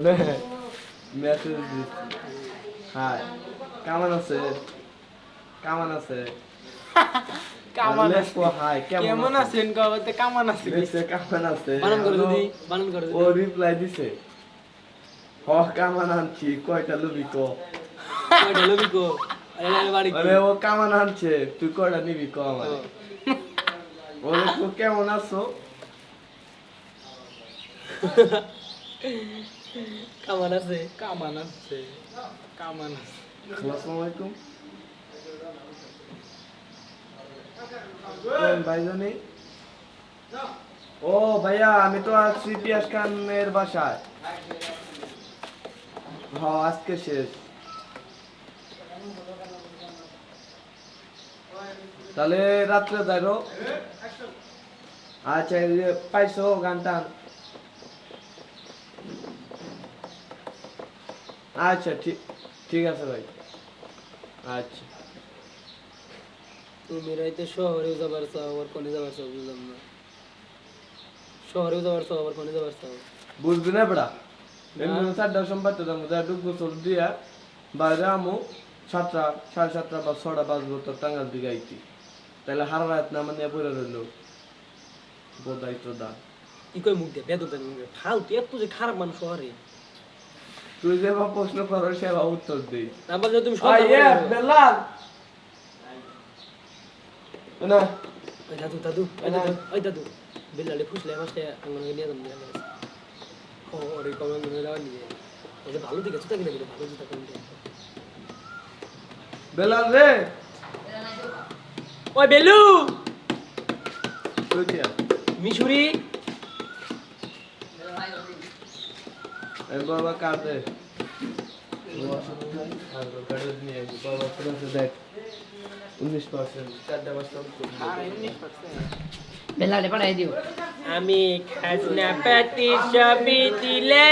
Message high. কেমন আছে? কেমন আছে? কামান লেখো হাই কেমন আছেন কবে কামান আছে? কেমন আছে? বানান করে দিদি বানান করে ও রিপ্লাই দিছে। হ কেমন আনছি? কয়টা লুবি ক? কয়টা লবি কো? আরে আরে বাড়ি আরে ও কেমন আনছে? তুই কয়টা নিবি ক আমার ও। কেমন আছো? কামান আছে কামান আছে কামান আছে আসসালামু আলাইকুম ও ভাইয়া, আমি তো আসছি পিয়াস খানের বাসায়। হ্যাঁ আজকে শেষ। তাহলে রাত্রে যাইরো? আচ্ছা এই যে পাইছো আচ্ছা ঠিক ঠিক আছে ভাই। আচ্ছা। তুমি রাইতে শহরেও যাবার চাও আবার কোনে যাবার চাও বুঝলাম না। শহরেও যাবার চাও আবার কোনে যাবার চাও? বুঝবি না বেড়া? এমনি চারটার সময় তো যাব। যা ডুবো চল দিয়া বাইরে আমু সাতটা সাড়ে সাতটা বা ছটা বাজবো তোর টাঙ্গার দিকে আইতি। তাহলে হারা রাত না মানে পড়ে রইল। বোধাই তো দা। কি কই মুখ দিয়ে? বেদ ফালতু এত যে খারাপ মানুষ শহরে। তুই যে বা প্রশ্ন করো সেবা উত্তর দিই। তারপর যদি তুমি। বেলাল! না। ওই দাদু দাদু ওই দাদু ওই দাদু। বিল্লালে ফুসলে মাসে নিয়ে ও ওরে কমেন্ট করে দেওয়া নিয়ে ওই ভালো দিকে জুতা কিনে দিলে ভালো জুতা কিনে বেলাল রে! ওই বেলু! মিশুরি এই বাবা কার দে আর কার্ড নিয়ে আসি বাবা তোর দেখ উনিশ পার্সেন্ট চারটা পাঁচটা উত্তর দিয়ে দে। বেলারে পাঠাই দিও। আমি খাজনা পাতি সবই দিলে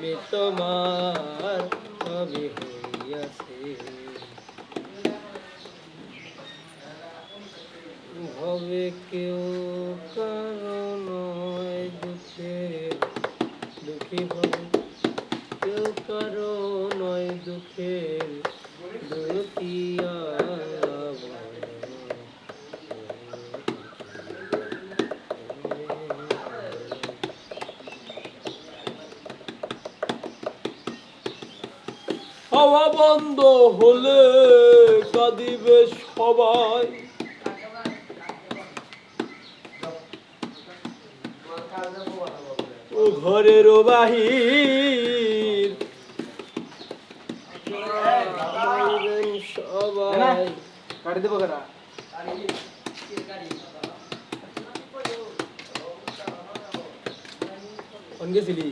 আমি তোমার সবই হইয়াছি। হবে কেউ কারণ দুঃখে, দুঃখী হবে কেউ কারও নয় দুঃখের দুঃখিয়া হাওয়া বন্ধ হলে কাঁদিবে সবাই। ও ঘরের বাহির সবাই। কাটি দেবো কেনা কোন গেছিলি?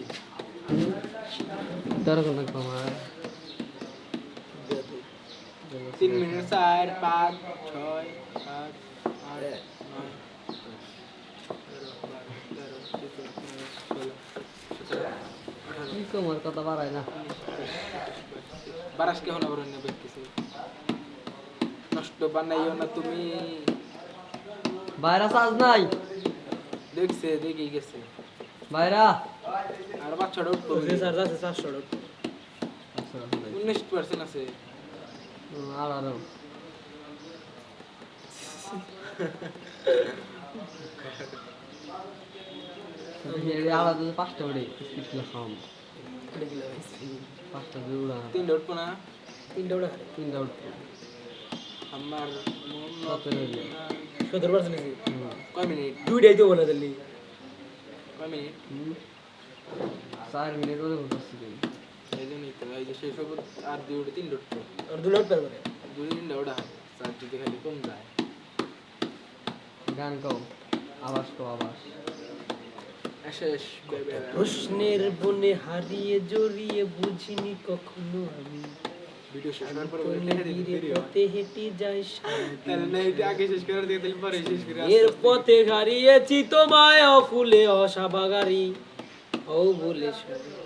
দরকার না আমার। তিন মিনিট চার পাঁচ ছয় সাত আট নয় কি তোমার কথা বাড়ায় না। বারাস কে হনা বরণ নেবে কিছু নষ্ট বানাইও না তুমি। বাইরা সাজ নাই। দেখছে দেখি গেছে। বাইরা আর বাচ্চাটা আছে চারশো উনিশ পার্সেন্ট আছে। আর আর আলাদা পাঁচটা উড়ে স্পিড খাম পাঁচটা উড়া তিনটা উঠবো না? তিনটা উঠা তিনটা উঠতো আমার সতেরো পার্সেন্ট। কয় মিনিট? দুইটাই তো বলে দিলি। কয় মিনিট। চার মিনিট ওদের এই জন্যই তো এই যে শেষ হব আর দুই উঠে তিনটা উঠতো আর দুটো উঠতে পারবে দুই তিনটা ওঠা চার যদি খালি কম যায় গান কও আবাস কও আবাস প্রশ্নের বনে হারিয়ে জড়িয়ে বুঝিনি কখনো আমি। ভিডিও শেষ হওয়ার পরে বলে টেনে দিতে দেরি পথে হেঁটে যাই সারাদিন। তাহলে না এটা আগে শেষ করে দিয়ে পরে শেষ করে। এর পথে হারিয়েছি তোমায় অকুলে অসাবাগারি ও বলে শুনি